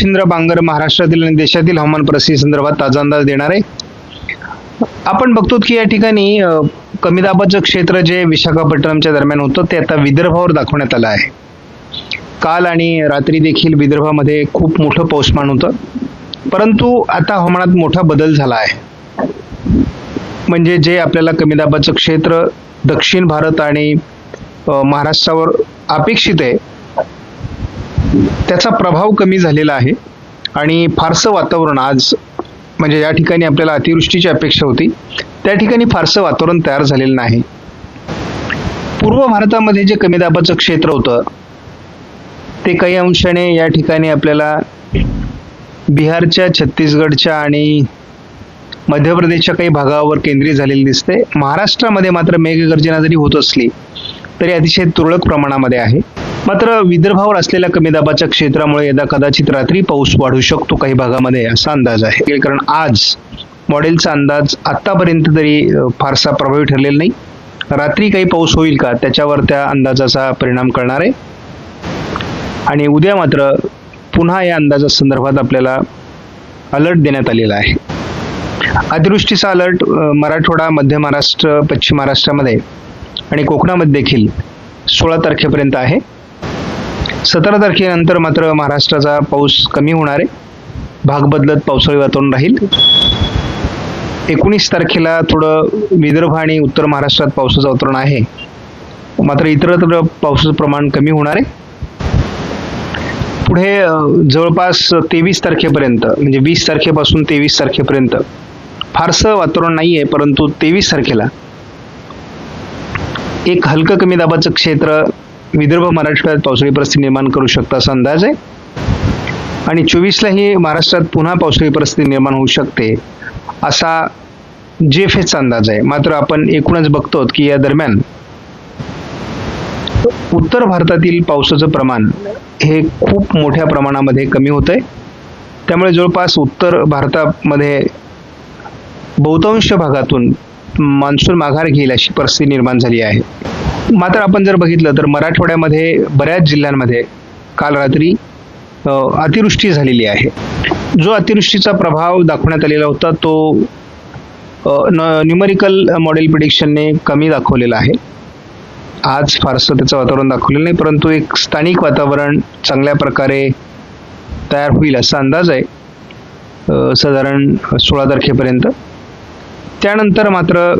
शिंद्र बांगर महाराष्ट्रातील आणि देशातील हवामान परिस्थिती संदर्भात ताजा अंदाज देणार. आहे आपण बघतो की या ठिकाणी कमी दाबाचं क्षेत्र जे विशाखापट्टणमच्या दरम्यान होतं ते आता विदर्भावर दाखवण्यात आलं आहे. काल आणि रात्री देखील विदर्भामध्ये खूप मोठं पाऊसमान होतं. परंतु आता हवामानात मोठा बदल झाला आहे. म्हणजे जे आपल्याला कमी दाबाचं क्षेत्र दक्षिण भारत आणि महाराष्ट्रावर अपेक्षित आहे त्याचा प्रभाव कमी झालेला आहे. आणि फारसं वातावरण आज म्हणजे या ठिकाणी आपल्याला अतिवृष्टीची अपेक्षा होती. त्या ठिकाणी फारसं वातावरण तयार झालेलं नाही. पूर्व भारतामध्ये जे कमी दाबाचं क्षेत्र होतं ते काही अंशाने या ठिकाणी आपल्याला बिहारच्या छत्तीसगडच्या आणि मध्य प्रदेशच्या काही भागावर केंद्रित झालेले दिसते महाराष्ट्रामध्ये मात्र मेघगर्जना जरी होत असली तरी अतिशय तुरळक प्रमाणामध्ये आहे. मात्र विदर्भावर असलेल्या कमी दाबाच्या क्षेत्रामुळे यदा कदाचित रात्री पाऊस वाढू शकतो काही भागामध्ये असा अंदाज आहे. कारण आज मॉडेलचा अंदाज आत्तापर्यंत तरी फारसा प्रभावी ठरलेला नाही. रात्री काही पाऊस होईल का? त्याच्यावर त्या अंदाजाचा परिणाम करणार आहे. आणि उद्या मात्र पुन्हा या अंदाजा संदर्भात आपल्याला अलर्ट देण्यात आलेला आहे. अतिवृष्टीचा अलर्ट मराठवाडा मध्य महाराष्ट्र पश्चिम महाराष्ट्रामध्ये आणि कोकणामध्ये देखील सोळा तारखेपर्यंत आहे. सतरा तारखेनंतर मात्र महाराष्ट्राचा पाऊस कमी होणार आहे. भाग बदलत पावसाळी वातावरण राहील. एकोणीस तारखेला थोडं विदर्भ आणि उत्तर महाराष्ट्रात पावसाचं वातावरण आहे. मात्र इतरत्र पावसाचं प्रमाण कमी होणार आहे. पुढे जवळपास तेवीस तारखेपर्यंत म्हणजे वीस तारखेपासून तेवीस तारखेपर्यंत फारसं वातावरण नाही आहे परंतु तेवीस तारखेला एक हलकं कमी दाबाचं क्षेत्र विदर्भ महाराष्ट्रात पावसाळी परिस्थिती निर्माण करू शकतं असा अंदाज आहे. आणि चोवीसलाही महाराष्ट्रात पुन्हा पावसाळी परिस्थिती निर्माण होऊ शकते असा जे चा अंदाज आहे. मात्र आपण एकूणच बघतो की या दरम्यान उत्तर भारतातील पावसाचं प्रमाण हे खूप मोठ्या प्रमाणामध्ये कमी होत आहे त्यामुळे जवळपास उत्तर भारतामध्ये बहुतांश भागातून मान्सून माघार घेईल अशी परिस्थिती निर्माण झाली आहे. मात्र आपण जर बघितलं तर मराठवाड्यामध्ये बऱ्याच जिल्ह्यांमध्ये काल रात्री अतिवृष्टी झालेली आहे. जो अतिवृष्टीचा प्रभाव दाखवण्यात आलेला होता तो न्यूमरिकल मॉडेल प्रिडिक्शनने कमी दाखवलेला आहे. आज फारसं त्याचं वातावरण दाखवलेलं नाही परंतु एक स्थानिक वातावरण चांगल्या प्रकारे तयार होईल असा अंदाज आहे साधारण सोळा तारखेपर्यंत. त्यानंतर मात्र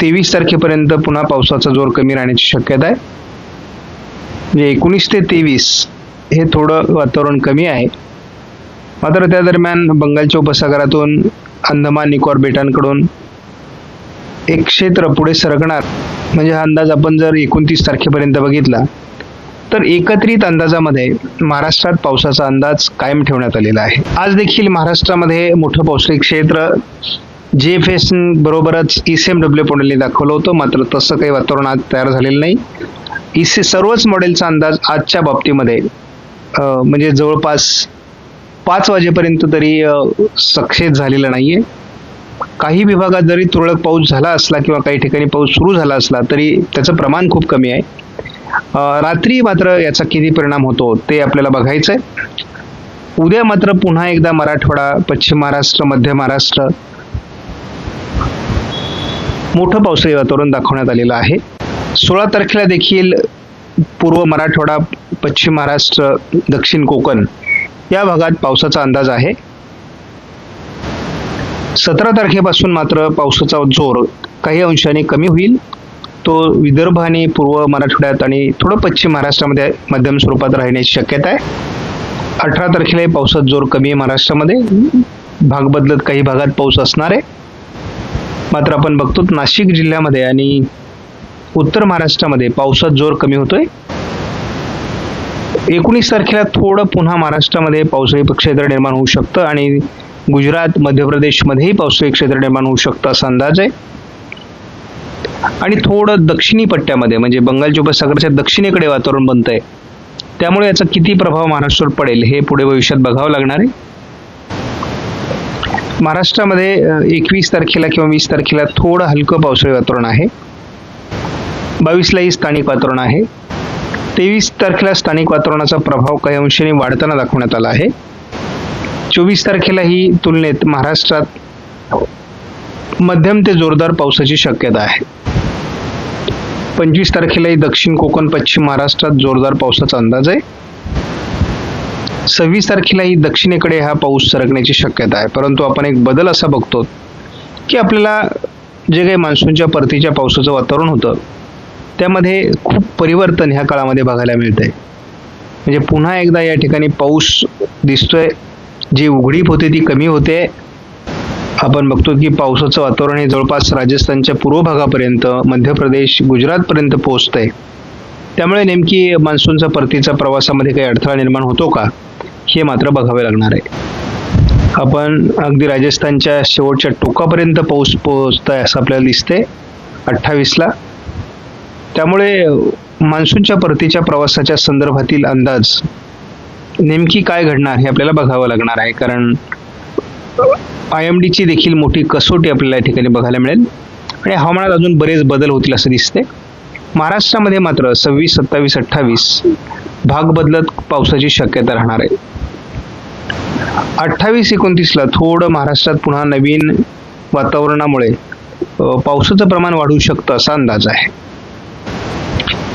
तेवीस तारखेपर्यंत पुन्हा पावसाचा जोर कमी राहण्याची शक्यता आहे. म्हणजे एकोणीस ते तेवीस हे थोडं वातावरण कमी आहे. मात्र त्या दरम्यान बंगालच्या उपसागरातून अंदमान निकोबार बेटांकडून एक क्षेत्र पुढे सरकणार. म्हणजे हा अंदाज आपण जर एकोणतीस तारखेपर्यंत बघितला तर एकत्रित अंदाजामध्ये महाराष्ट्रात पावसाचा अंदाज कायम ठेवण्यात आलेला आहे. आज देखील महाराष्ट्रामध्ये मोठं पावसाळी क्षेत्र जे एफ एस बरोबरच ई सी एम डब्ल्यू मॉडेलने दाखवलं होतं मात्र तसं काही वातावरण आज तयार झालेलं नाही. ई सी सर्वच मॉडेलचा अंदाज आजच्या बाबतीमध्ये म्हणजे जवळपास पाच वाजेपर्यंत तरी सक्सेस झालेला नाही आहे काही विभागात जरी तुरळक पाऊस झाला असला किंवा काही ठिकाणी पाऊस सुरू झाला असला तरी त्याचं प्रमाण खूप कमी आहे. रात्री मात्र याचा किती परिणाम होतो ते आपल्याला बघायचं आहे उद्या मात्र पुन्हा एकदा मराठवाडा पश्चिम महाराष्ट्र मध्य महाराष्ट्र मोठं पावसाळी वातावरण दाखवण्यात आलेलं आहे. सोळा तारखेला देखील पूर्व मराठवाडा पश्चिम महाराष्ट्र दक्षिण कोकण या भागात पावसाचा अंदाज आहे. सतरा तारखेपासून मात्र पावसाचा जोर काही अंशाने कमी होईल. तो विदर्भ आणि पूर्व मराठवाड्यात आणि थोडं पश्चिम महाराष्ट्रामध्ये मध्यम स्वरूपात राहण्याची शक्यता आहे. अठरा तारखेला पावसात जोर कमी आहे महाराष्ट्रामध्ये. भाग बदलत काही भागात पाऊस असणार आहे. मात्र आपण बघतो नाशिक जिल्ह्यामध्ये आणि उत्तर महाराष्ट्रामध्ये पावसात जोर कमी होतोय. एकोणीस तारखेला थोडं पुन्हा महाराष्ट्रामध्ये पावसाळी क्षेत्र निर्माण होऊ शकतं आणि गुजरात मध्य प्रदेशमध्येही पावसाळी क्षेत्र निर्माण होऊ शकतं असा अंदाज आहे. आणि थोडं दक्षिणी पट्ट्यामध्ये म्हणजे बंगालच्या उपसागराच्या दक्षिणेकडे वातावरण बनतंय. त्यामुळे याचा किती प्रभाव महाराष्ट्रावर पडेल हे पुढे भविष्यात बघावं लागणार आहे. महाराष्ट्रामध्ये एकवीस तारखेला किंवा वीस तारखेला थोडं हलकं पावसाळी वातावरण आहे. बावीसलाही स्थानिक वातावरण आहे. तेवीस तारखेला स्थानिक वातावरणाचा प्रभाव काही अंशाने वाढताना दाखवण्यात आला आहे. चोवीस तारखेला ही तुलनेत महाराष्ट्रात मध्यम ते जोरदार पावसाची शक्यता आहे. पंचवीस तारखेलाही दक्षिण कोकण पश्चिम महाराष्ट्रात जोरदार पावसाचा अंदाज आहे. सव्वीस तारखेलाही दक्षिणेकडे हा पाऊस सरकण्याची शक्यता आहे. परंतु आपण एक बदल असा बघतो की आपल्याला जे काही मान्सूनच्या परतीच्या पावसाचं वातावरण होतं त्यामध्ये खूप परिवर्तन ह्या काळामध्ये बघायला मिळतंय. म्हणजे पुन्हा एकदा या ठिकाणी पाऊस दिसतोय. जी उघडीप होते ती कमी होते. आपण बघतो की पावसाचं वातावरण हे जवळपास राजस्थानच्या पूर्व भागापर्यंत मध्य प्रदेश गुजरातपर्यंत पोहोचतंय. त्यामुळे नेमकी मान्सूनचा परतीचा प्रवासामध्ये काही अडथळा निर्माण होतो का? हे मात्र बघावे लागणार आहे. आपण अगदी राजस्थानच्या शेवटच्या टोकापर्यंत पाऊस पोहोचत आहे असं आपल्याला दिसते अठ्ठावीसला. त्यामुळे मान्सूनच्या परतीच्या प्रवासाच्या संदर्भातील अंदाज नेमकी काय घडणार हे आपल्याला बघावं लागणार आहे. कारण आय एम डीची देखील मोठी कसोटी आपल्याला या ठिकाणी बघायला मिळेल. आणि हवामानात अजून बरेच बदल होतील असं दिसते महाराष्ट्रामध्ये मात्र सव्वीस सत्तावीस अठ्ठावीस भाग बदलत पावसाची शक्यता राहणार आहे. अठ्ठावीस एकोणतीसला थोडं महाराष्ट्रात पुन्हा नवीन वातावरणामुळे पावसाचं प्रमाण वाढू शकतं असा अंदाज आहे.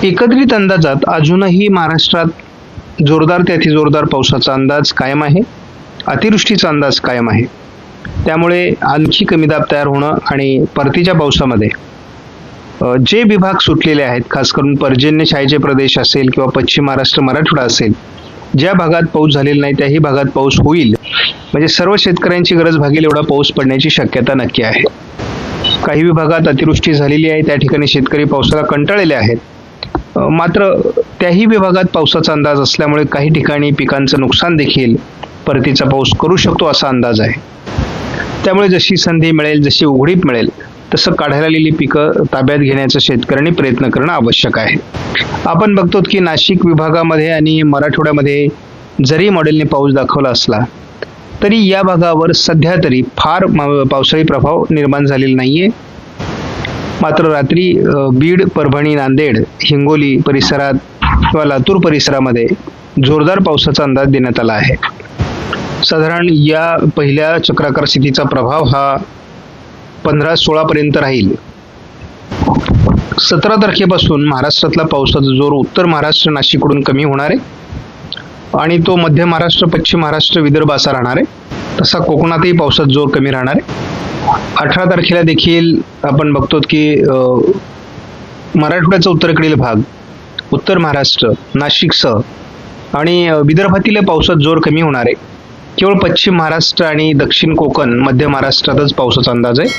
एकत्रित अंदाजात अजूनही महाराष्ट्रात जोरदार ते अतिजोरदार पावसाचा अंदाज कायम आहे. अतिवृष्टीचा अंदाज कायम आहे. त्यामुळे आणखी कमी दाब तयार होणं आणि परतीच्या पावसामध्ये जे विभाग सुटलेले आहेत खास करून पर्जन्यछायेचे प्रदेश असेल किंवा पश्चिम महाराष्ट्र मराठवाडा असेल ज्या भागात पाऊस झालेला नाही त्याही भागात पाऊस होईल. म्हणजे सर्व शेतकऱ्यांची गरज भागेल एवढा पाऊस पडण्याची शक्यता नक्की आहे. काही विभागात अतिवृष्टी झालेली आहे त्या ठिकाणी शेतकरी पावसाला कंटाळलेले आहेत. मात्र त्याही विभागात पावसाचा अंदाज असल्यामुळे काही ठिकाणी पिकांचं नुकसान देखील परतीचा पाऊस करू शकतो असा अंदाज आहे. त्यामुळे जशी संधी मिळेल जशी उघडीप मिळेल तसं काढायला आलेली पिकं ताब्यात घेण्याचा शेतकऱ्यांनी प्रयत्न करणं आवश्यक आहे. आपण बघतो की नाशिक विभागामध्ये आणि मराठवाड्यामध्ये जरी मॉडेलने पाऊस दाखवला असला तरी या भागावर सध्या तरी फार मा- पावसाळी प्रभाव निर्माण झालेला नाहीये. मात्र रात्री बीड परभणी नांदेड हिंगोली परिसरात किंवा लातूर परिसरामध्ये जोरदार पावसाचा अंदाज देण्यात आला आहे. साधारण या पहिल्या चक्राकार स्थितीचा प्रभाव हा पंधरा सोळापर्यंत राहील. सतरा तारखेपासून महाराष्ट्रातला पावसाचा जोर उत्तर महाराष्ट्र नाशिककडून कमी होणार आहे. आणि तो मध्य महाराष्ट्र पश्चिम महाराष्ट्र विदर्भ असा राहणार आहे. तसा कोकणातही पावसाचा जोर कमी राहणार आहे. अठरा तारखेला देखील आपण बघतो की मराठवाड्याचा उत्तरेकडील भाग उत्तर महाराष्ट्र नाशिकसह आणि विदर्भातील पावसात जोर कमी होणार आहे. केवळ पश्चिम महाराष्ट्र आणि दक्षिण कोकण मध्य महाराष्ट्रातच पावसाचा अंदाज आहे.